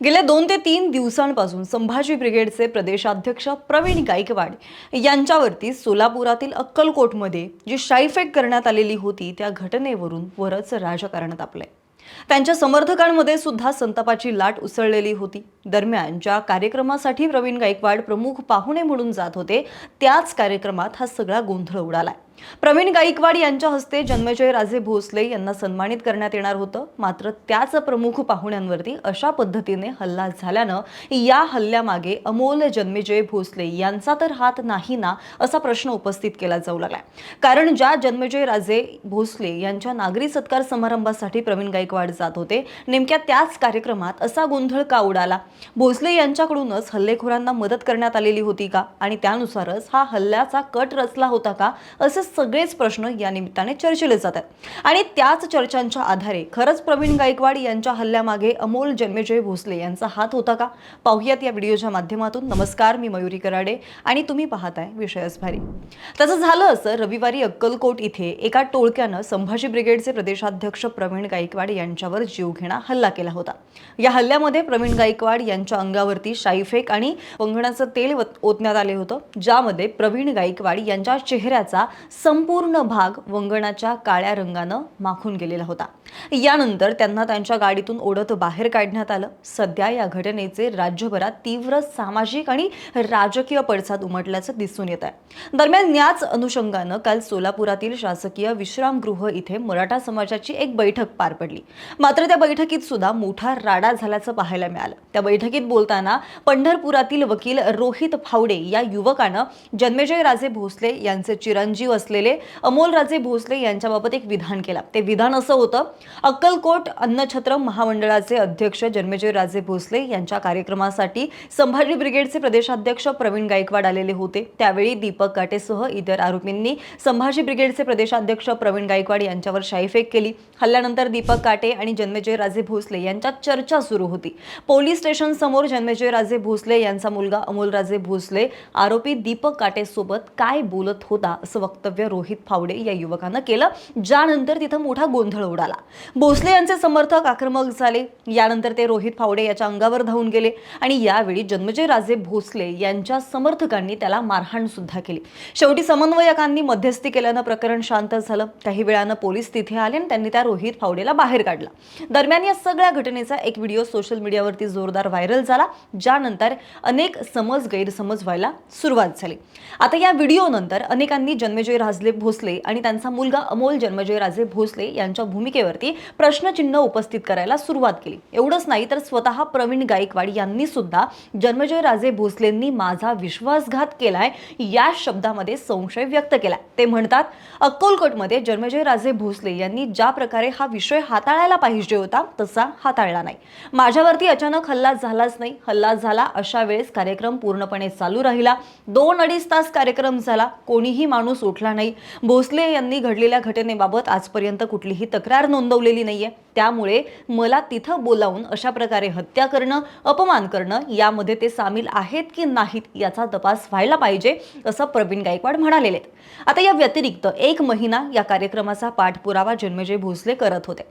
गेल्या दोन ते तीन दिवसांपासून संभाजी ब्रिगेडचे प्रदेशाध्यक्ष प्रवीण गायकवाड यांच्यावरती सोलापुरातील अक्कलकोटमध्ये जी शाईफेक करण्यात आलेली होती त्या घटनेवरून वरच राजकारण तापलंय त्यांच्या समर्थकांमध्ये सुद्धा संतापाची लाट उसळलेली होती. दरम्यान ज्या कार्यक्रमासाठी प्रवीण गायकवाड प्रमुख पाहुणे म्हणून जात होते त्याच कार्यक्रमात हा सगळा गोंधळ उडालाय. प्रवीण गायकवाड यांच्या हस्ते जन्मजय राजे भोसले यांना सन्मानित करण्यात येणार होतं. मात्र त्याच प्रमुख पाहुण्यांवरती अशा पद्धतीने हल्ला झाल्यानं या हल्ल्यामागे अमोल जन्मेजय भोसले यांचा तर हात नाही ना असा प्रश्न उपस्थित केला जाऊ लागला कारण ज्या जन्मेजय राजे भोसले यांच्या नागरी सत्कार समारंभासाठी प्रवीण गायकवाड जात होते नेमक्या त्याच कार्यक्रमात असा गोंधळ का उडाला? भोसले यांच्याकडूनच हल्लेखोरांना मदत करण्यात आलेली होती का? आणि त्यानुसारच हा हल्ल्याचा कट रचला होता का? असे सगळेच प्रश्न या निमित्ताने चर्चिले जातात. आणि त्याच चर्चांच्या आधारे खरंच प्रवीण गायकवाड यांच्या हल्ल्यामागे अमोल जन्मेजय भोसले यांचा हात होता का? पाहुयात या व्हिडिओच्या माध्यमातून. नमस्कार मी मयुरी कराडे आणि तुम्ही पाहताय विषयच भारी. तसं झालं असं रविवारी अक्कलकोट इथे एका टोळक्यानं संभाजी ब्रिगेडचे प्रदेशाध्यक्ष प्रवीण गायकवाड यांच्यावर जीवघेणा हल्ला केला होता. या हल्ल्यामध्ये प्रवीण गायकवाड यांच्या अंगावरती शाईफेक आणि वंगणाचं तेल ओतण्यात आले होतं. ज्यामध्ये प्रवीण गायकवाड यांच्या चेहऱ्याचा संपूर्ण भाग वंगणाच्या काळ्या रंगानं माखून गेलेला होता. यानंतर त्यांना त्यांच्या गाडीतून ओढत बाहेर काढण्यात आलं. सध्या या घटनेचे राज्यभरात तीव्र सामाजिक आणि राजकीय पडसाद उमटल्याचं दिसून येत आहे. दरम्यान याच अनुषंगानं काल सोलापुरातील शासकीय विश्रामगृह इथे मराठा समाजाची एक बैठक पार पडली. मात्र त्या बैठकीत सुद्धा मोठा राडा झाल्याचं पाहायला मिळालं. त्या बैठकीत बोलताना पंढरपुरातील वकील रोहित फावडे या युवकानं जन्मेजय राजे भोसले यांचे चिरंजीव असलेले अमोल राजे भोसले यांच्याबाबत एक विधान केला. ते विधान असं होतं अक्कलकोट अन्नछत्र महामंडळाचे अध्यक्ष जन्मेजय राजे भोसले यांच्या कार्यक्रमासाठी संभाजी ब्रिगेडचे प्रदेशाध्यक्ष प्रवीण गायकवाड आलेले होते. त्यावेळी दीपक काटेसह इतर आरोपींनी संभाजी ब्रिगेडचे प्रदेशाध्यक्ष प्रवीण गायकवाड यांच्यावर शाईफेक केली. हल्ल्यानंतर दीपक काटे आणि जन्मेजय राजे भोसले यांच्यात चर्चा सुरू होती. पोलीस स्टेशन समोर जन्मेजय राजे भोसले यांचा मुलगा अमोल राजे भोसले आरोपी दीपक काटेसोबत काय बोलत होता असं वक्तव्य रोहित फावडे या युवकानं केलं. ज्यानंतर तिथं मोठा गोंधळ उडाला. भोसले यांचे समर्थक आक्रमक झाले. यानंतर ते रोहित फावडे याच्या अंगावर धावून गेले आणि यावेळी जन्मजय राजे भोसले यांच्या समर्थकांनी त्याला मारहाण सुद्धा केली. शेवटी समन्वयकांनी मध्यस्थी केल्यानं प्रकरण शांत झालं. काही वेळानं पोलीस तिथे आले आणि त्यांनी त्या रोहित फावडेला बाहेर काढला. दरम्यान या सगळ्या घटनेचा एक व्हिडिओ सोशल मीडियावरती जोरदार व्हायरल झाला ज्यानंतर अनेक समज गैरसमज व्हायला सुरुवात झाली. आता या व्हिडिओ नंतर अनेकांनी जन्मेजय राजले भोसले आणि त्यांचा मुलगा अमोल जन्मजय राजे भोसले यांच्या भूमिकेवर भूमिकेवरती प्रश्नचिन्ह उपस्थित करायला सुरुवात केली. एवढंच नाही तर स्वतः प्रवीण गायकवाड यांनी सुद्धा जन्मजय राजे भोसलेंनी माझा विश्वासघात केलाय या शब्दामध्ये संशय व्यक्त केला ते म्हणतात अक्कलकोटमध्ये जन्मजय राजे भोसले यांनी ज्या प्रकारे हा विषय हाताळायला पाहिजे होता तसा हाताळला नाही. माझ्यावरती अचानक हल्ला झालाच नाही. हल्ला झाला अशा वेळेस कार्यक्रम पूर्णपणे चालू राहिला. दोन अडीच तास कार्यक्रम झाला. कोणीही माणूस उठला नाही. भोसले यांनी घडलेल्या घटनेबाबत आजपर्यंत कुठलीही तक्रार नोंदवलेली नाहीये. त्यामुळे मला तिथं बोलावून अशा प्रकारे हत्या करणं अपमान करणं यामध्ये ते सामील आहेत की नाहीत याचा तपास व्हायला पाहिजे असं प्रवीण गायकवाड म्हणालेले. आता या व्यतिरिक्त एक महिना या कार्यक्रमाचा पाठपुरावा जन्मेजय भोसले करत होते.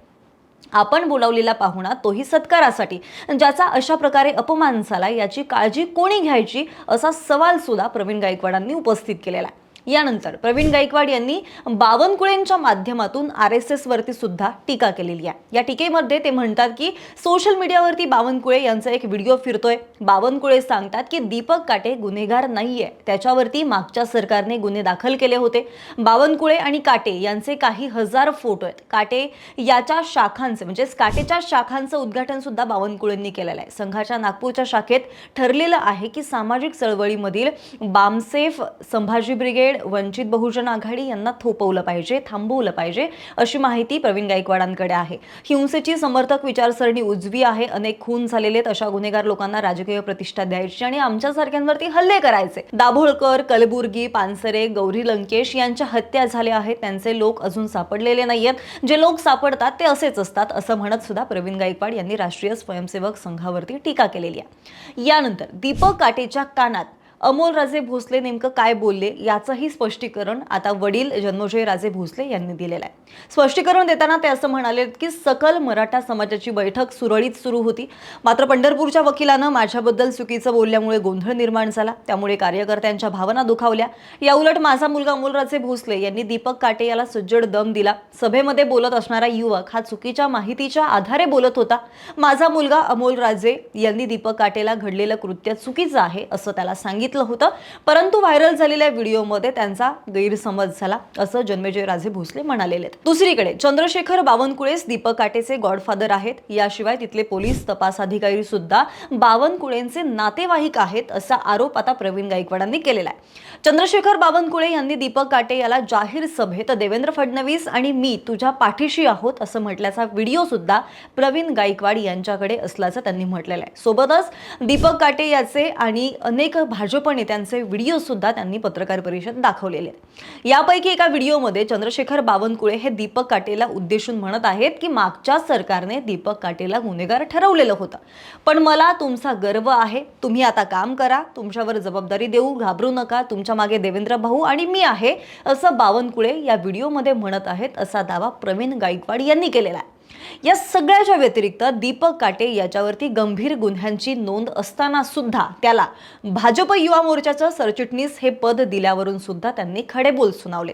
आपण बोलावलेला पाहुणा तोही सत्कारासाठी ज्याचा अशा प्रकारे अपमान झाला याची काळजी कोणी घ्यायची असा सवाल सुद्धा प्रवीण गायकवाडांनी उपस्थित केलेला आहे. यानंतर प्रवीण गायकवाड यांनी बावनकुळेंच्या माध्यमातून आर एस एस वरती सुद्धा टीका केलेली आहे. या टीकेमध्ये ते म्हणतात की सोशल मीडियावरती बावनकुळे यांचा एक व्हिडिओ फिरतोय. बावनकुळे सांगतात की दीपक काटे गुन्हेगार नाहीये. त्याच्यावरती मागच्या सरकारने गुन्हे दाखल केले होते. बावनकुळे आणि काटे यांचे काही हजार फोटो आहेत. काटे याच्या शाखांचे म्हणजेच काटेच्या शाखांचं उद्घाटन सुद्धा बावनकुळेंनी केलेलं आहे. संघाच्या नागपूरच्या शाखेत ठरलेलं आहे की सामाजिक चळवळीमधील बामसेफ संभाजी ब्रिगेड वंचित बहुजन आघाडी यांना थोपवलं पाहिजे थांबवलं पाहिजे अशी माहिती प्रवीण गायकवाडांकडे आहे. हिंसेची समर्थक विचारसरणी उजवी आहे. अनेक खून झालेले आहेत. अशा गुन्हेगार लोकांना राजकीय प्रतिष्ठा द्यायची आणि आमच्यासारख्यांवरती हल्ले करायचे. दाभोळकर कलबुर्गी पानसरे गौरी लंकेश यांच्या हत्या झाल्या आहेत. त्यांचे लोक अजून सापडलेले नाहीयेत. जे लोक सापडतात ते असेच असतात असं म्हणत सुद्धा प्रवीण गायकवाड यांनी राष्ट्रीय स्वयंसेवक संघावरती टीका केलेली आहे. यानंतर दीपक काटेच्या कानात अमोल राजे भोसले नेमकं काय बोलले याचंही स्पष्टीकरण आता वडील जन्मोजय राजे भोसले यांनी दिलेलं आहे. स्पष्टीकरण देताना ते असं म्हणाले की सकल मराठा समाजाची बैठक सुरळीत सुरू होती. मात्र पंढरपूरच्या वकिलानं माझ्याबद्दल चुकीचं बोलल्यामुळे गोंधळ निर्माण झाला. त्यामुळे कार्यकर्त्यांच्या भावना दुखावल्या. याउलट माझा मुलगा अमोलराजे भोसले यांनी दीपक काटे याला सज्जड दम दिला. सभेमध्ये बोलत असणारा युवक हा चुकीच्या माहितीच्या आधारे बोलत होता. माझा मुलगा अमोल राजे यांनी दीपक काटेला घडलेलं कृत्य चुकीचं आहे असं त्याला सांगितलं. होतं. परंतु व्हायरल झालेल्या व्हिडिओमध्ये त्यांचा गैरसमज झाला असं जन्मेजय राजे भोसले म्हणालेले. आहेत. दुसरीकडे चंद्रशेखर बावनकुळेच दीपक काटेचे गॉडफादर आहेत. याशिवाय तिथले पोलीस तपास अधिकारी सुद्धा बावनकुळेंचे नातेवाईक आहेत असा आरोप आता प्रवीण गायकवाडांनी केलेला आहे. चंद्रशेखर बावनकुळे यांनी दीपक काटे याला जाहीर सभेत देवेंद्र फडणवीस आणि मी तुझ्या पाठीशी आहोत असं म्हटल्याचा व्हिडिओ सुद्धा प्रवीण गायकवाड यांच्याकडे असल्याचं त्यांनी म्हटलेलं आहे. सोबतच दीपक काटे याचे आणि अनेक भाजप नेत्यांचे व्हिडिओ सुद्धा त्यांनी पत्रकार परिषद दाखवलेले आहेत. यापैकी एका व्हिडिओमध्ये चंद्रशेखर बावनकुळे हे दीपक काटेला उद्देशून म्हणत आहेत की मागच्या सरकारने दीपक काटेला गुन्हेगार ठरवलेलं होतं. पण मला तुमचा गर्व आहे. तुम्ही आता काम करा. तुमच्यावर जबाबदारी देऊ. घाबरू नका. तुमच्या मागे देवेंद्र भाऊ आणि मी आहे असं बावनकुळे या व्हिडिओमध्ये म्हणत आहेत असा दावा प्रवीण गायकवाड यांनी केलेला आहे. या सगळ्याच्या व्यतिरिक्त दीपक काटे याच्यावरती गंभीर गुन्ह्यांची नोंद असताना सुद्धा त्याला भाजप युवा मोर्चाचं सरचिटणीस हे पद दिल्यावरून सुद्धा त्यांनी खडेबोल सुनावले.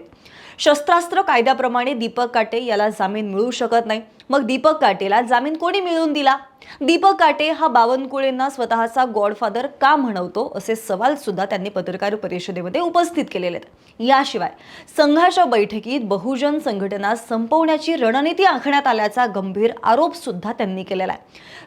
शस्त्रास्त्र कायद्याप्रमाणे दीपक काटे याला जामीन मिळू शकत नाही. मग दीपक काटेला जामीन कोणी मिळवून दिला? दीपक काटे हा बावनकुळेंना स्वतःचा गॉडफादर का म्हणवतो? असे सवाल सुद्धा त्यांनी पत्रकार परिषदेमध्ये उपस्थित केलेले आहेत. याशिवाय संघाच्या बैठकीत बहुजन संघटना संपवण्याची रणनीती आखण्यात आल्याचा गंभीर आरोप सुद्धा त्यांनी केलेला आहे.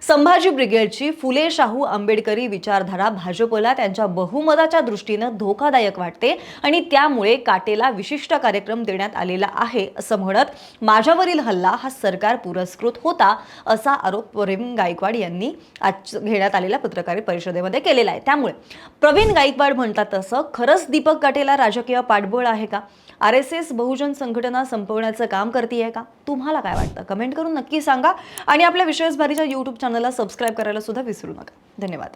संभाजी ब्रिगेडची फुले शाहू आंबेडकरी विचारधारा भाजपला त्यांच्या बहुमताच्या दृष्टीनं धोकादायक वाटते आणि त्यामुळे काटेला विशिष्ट कार्यक्रम देण्यात आलेला आहे असं म्हणत माझ्यावरील हल्ला हा सरकार पुरस्कृत होता असा आरोप प्रवीण गायकवाड यांनी आज घेण्यात आलेल्या पत्रकार परिषदेमध्ये केलेला आहे. त्यामुळे प्रवीण गायकवाड म्हणतात तसं खरंच दीपक काटेला राजकीय पाठबळ आहे का? आर एस एस बहुजन संघटना संपवण्याचं काम करते का? तुम्हाला काय वाटतं? कमेंट करून नक्की सांगा आणि आपल्या विशेष भारीच्या यूट्यूब चॅनलला सबस्क्राईब करायला सुद्धा विसरू नका. धन्यवाद.